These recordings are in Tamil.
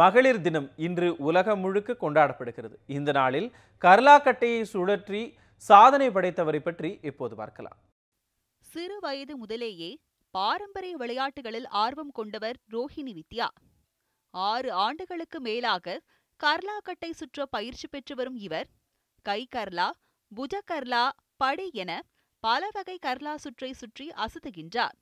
மகளிர் தினம் இன்று உலகம் முழுக்க கொண்டாடப்படுகிறது. இந்த நாளில் கர்லாக்கட்டையை சுழற்றி சாதனை படைத்தவரை பற்றி இப்போது பார்க்கலாம். சிறு வயது முதலேயே பாரம்பரிய விளையாட்டுகளில் ஆர்வம் கொண்டவர் ரோஹிணி வித்யா. ஆறு ஆண்டுகளுக்கு மேலாக கர்லா கட்டை சுற்ற பயிற்சி பெற்று வரும் இவர் கை கர்லா புஜ கர்லா படி என பல வகை கர்லா சுற்றை சுற்றி அசத்துகின்றார்.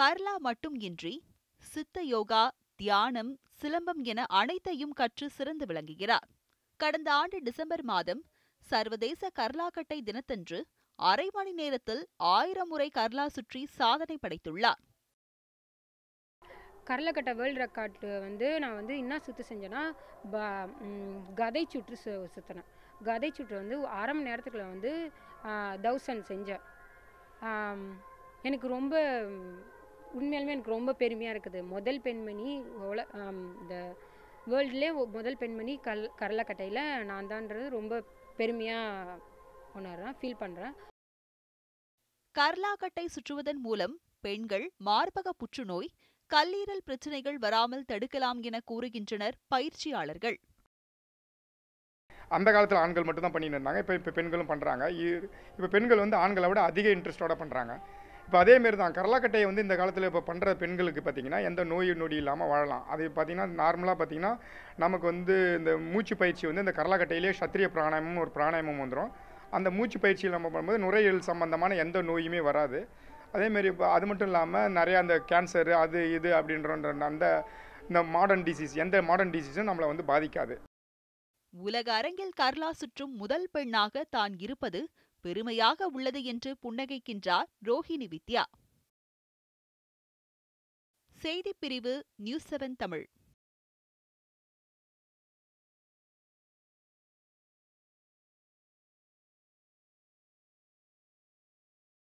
கர்லா மட்டும் இன்றி சித்த யோகா தியானம் சிலம்பம் என அனைத்தையும் கற்று சிறந்து விளங்குகிறார். கடந்த ஆண்டு டிசம்பர் மாதம் சர்வதேச கர்லாக்கட்டை தினத்தன்று அரை மணி நேரத்தில் ஆயிரம் முறை கர்லா சுற்றி சாதனை படைத்துள்ளார். கரலக்கட்டை வேர்ல்டு ரெக்கார்டு வந்து நான் வந்து என்ன சுற்று செஞ்சேன்னா ப கதை சுற்று சு சுற்றினேன் கதை சுற்று வந்து அரை மணி நேரத்துக்குள்ள வந்து தௌசண்ட் செஞ்சேன். எனக்கு ரொம்ப உண்மையாலுமே எனக்கு ரொம்ப பெருமையாக இருக்குது. முதல் பெண்மணி உல இந்த வேர்ல்டுலே முதல் பெண்மணி கல் கரலக்கட்டையில் நான் தான்றது ரொம்ப பெருமையாக உணர்றேன் ஃபீல் பண்ணுறேன் கர்லாக்கட்டை சுற்றுவதன் மூலம் பெண்கள் மார்பக புற்றுநோய் கல்லீரல் பிரச்சனைகள் வராமல் தடுக்கலாம் என கூறுகின்றனர் பயிற்சியாளர்கள். அந்த காலத்தில் ஆண்கள் மட்டும் தான் பண்ணிட்டு இருந்தாங்க. இப்போ இப்போ பெண்களும் பண்ணுறாங்க இப்போ பெண்கள் வந்து ஆண்களை விட அதிக இன்ட்ரெஸ்டோட பண்ணுறாங்க இப்போ அதேமாரி தான் கரலாக்கட்டையை வந்து இந்த காலத்தில் இப்போ பண்ணுற பெண்களுக்கு பார்த்தீங்கன்னா எந்த நோய் நொடி இல்லாமல் வாழலாம். அது பார்த்தீங்கன்னா நார்மலாக பார்த்தீங்கன்னா நமக்கு வந்து இந்த மூச்சு பயிற்சி வந்து இந்த கரலாக்கட்டையிலே சத்திரிய பிராணாயமும் ஒரு பிராணாயமும் வந்துடும் அந்த மூச்சு பயிற்சியில் நம்ம பண்ணும்போது நுரையீரல் சம்பந்தமான எந்த நோயுமே வராது. அதேமாரி இப்போ அது மட்டும் இல்லாமல் நிறையா அந்த கேன்சரு அது இது அப்படின்ற அந்த இந்த மாடர்ன் டிசீஸ் எந்த மாடர்ன் டிசீஸும் நம்மளை வந்து பாதிக்காது. உலக அரங்கில் கர்லா சுற்றும் முதல் பெண்ணாக தான் இருப்பது பெருமையாக உள்ளது என்று புன்னகைக்கின்றார் ரோஹிணி வித்யா. செய்திப் பிரிவு நியூஸ் செவன் தமிழ்.